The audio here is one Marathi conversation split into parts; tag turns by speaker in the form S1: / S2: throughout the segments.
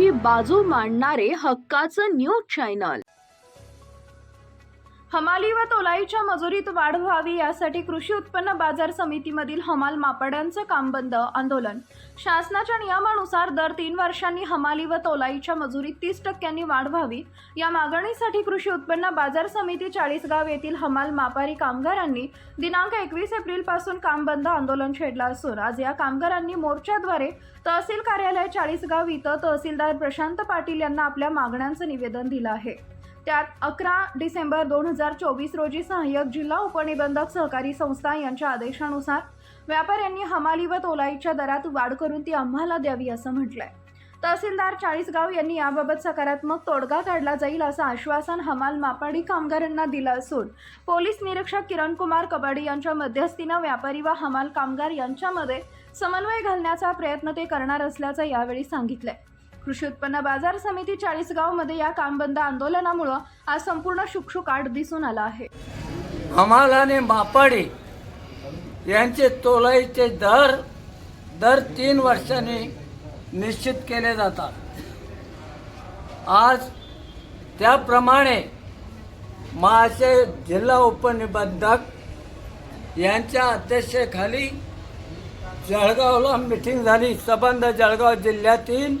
S1: शेतकऱ्यांची बाजू मांडणारे हक्काचं न्यूज चॅनल. हमाली व तोलाईच्या मजुरीत वाढ व्हावी यासाठी कृषी उत्पन्न बाजार समितीमधील हमाल मापाड्यांचं काम बंद आंदोलन. शासनाच्या नियमानुसार दर तीन वर्षांनी हमाली व तोलाईच्या मजुरीत तीस टक्क्यांनी वाढ व्हावी. या मागणीसाठी कृषी उत्पन्न बाजार समिती चाळीसगाव येथील हमाल मापारी कामगारांनी दिनांक एकवीस एप्रिलपासून काम बंद आंदोलन छेडलं असून आज या कामगारांनी मोर्चाद्वारे तहसील कार्यालय चाळीसगाव इथं तहसीलदार प्रशांत पाटील यांना आपल्या मागण्यांचं निवेदन दिलं आहे. त्यात अकरा डिसेंबर दोन हजार चोवीस रोजी सहाय्यक जिल्हा उपनिबंधक सहकारी संस्था यांच्या आदेशानुसार व्यापाऱ्यांनी हमाली व तोलाईच्या दरात वाढ करून ती आम्हाला द्यावी असं म्हटलंय. तहसीलदार चाळीसगाव यांनी याबाबत सकारात्मक तोडगा काढला जाईल असं आश्वासन हमाल मापाडी कामगारांना दिलं असून पोलीस निरीक्षक किरण कुमार कबाडी यांच्या मध्यस्थीनं व्यापारी व हमाल कामगार यांच्यामध्ये समन्वय घालण्याचा प्रयत्न ते करणार असल्याचं यावेळी सांगितलंय. कृषी उत्पन्न बाजार समिती चाळीसगावमध्ये या कामबंद आंदोलनामुळं आज संपूर्ण शुकशुकाट दिसून आला आहे.
S2: हमाल आणि मापाडी यांचे तोलाईचे दर दर तीन वर्षांनी निश्चित केले जातात. आज त्याप्रमाणे माझे जिल्हा उपनिबंधक यांच्या अध्यक्षतेखाली जळगावला मिटिंग झाली. सबंध जळगाव जिल्ह्यातील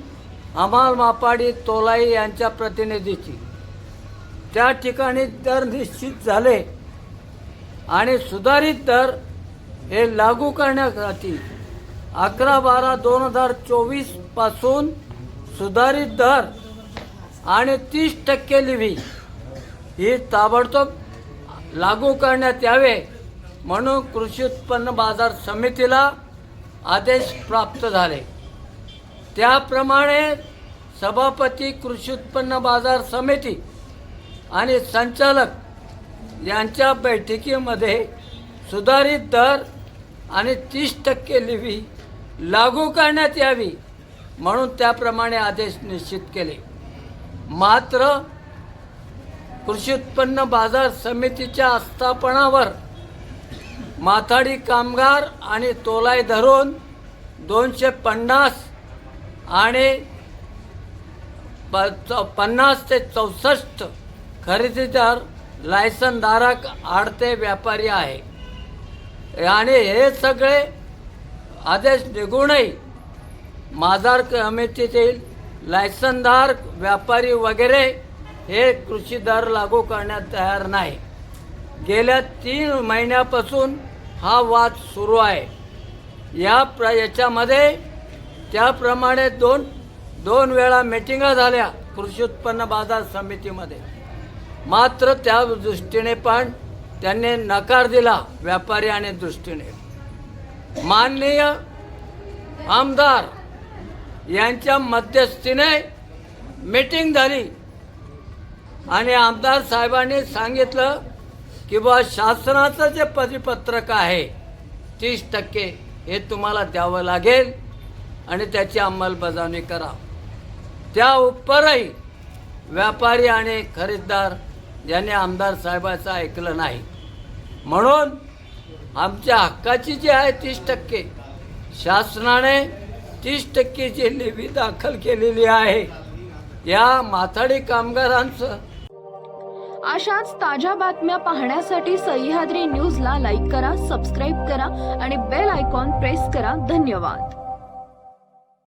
S2: हमाल मापाडी तोलाई यांच्या प्रतिनिधीची. त्या ठिकाणी दर निश्चित झाले आणि सुधारित दर हे लागू करण्यासाठी अकरा बारा दोन हजार चोवीसपासून सुधारित दर आणि तीस टक्के लिव्ही ही ताबडतोब लागू करण्यात यावे म्हणून कृषी उत्पन्न बाजार समितीला आदेश प्राप्त झाले. त्याप्रमाणे सभापती कृषी उत्पन्न बाजार समिती आणि संचालक यांच्या बैठकीमध्ये सुधारित दर आणि तीस टक्के लिव्ही लागू करण्यात यावी म्हणून त्याप्रमाणे आदेश निश्चित केले. मात्र कृषी उत्पन्न बाजार समितीच्या आस्थापनावर माथाडी कामगार आणि तोलाई धरून दोनशे पन्नास आणि प चौ पन्नास ते चौसष्ट खरेदीदार लायसनधारक आडते व्यापारी आहे. आणि हे सगळे आदेश निघूनही माजार समितीतील लायसनधार व्यापारी वगैरे हे कृषी दर लागू करण्यात तयार नाही. गेल्या तीन महिन्यापासून हा वाद सुरू आहे. या प्र याच्यामध्ये त्याप्रमाणे दोन दोन वेळा मिटिंगा झाल्या कृषी उत्पन्न बाजार समितीमध्ये. मात्र त्या दृष्टीने पण त्यांनी नकार दिला व्यापारी आणि दृष्टीने. माननीय आमदार यांच्या मध्यस्थीने मीटिंग झाली. आणि आमदार साहेबांनी सांगितलं की बा शासनाचं जे परिपत्रक आहे तीस टक्के हे तुम्हाला द्यावं लागेल. आणि त्याची अंमलबजावणी करा. त्या उपरही व्यापारी आणि खरेदीदार यांनी आमदार साहेबाचं ऐकलं नाही. म्हणून आमच्या हक्काची जी आहे तीस टक्के शासनाने तीस टक्के जी लेवी दाखल केलेली आहे या माथाडी कामगारांचं
S1: अशाच ताज्या बातम्या पाहण्यासाठी सह्याद्री न्यूजला लाईक करा सबस्क्राईब करा आणि बेल आयकॉन प्रेस करा. धन्यवाद.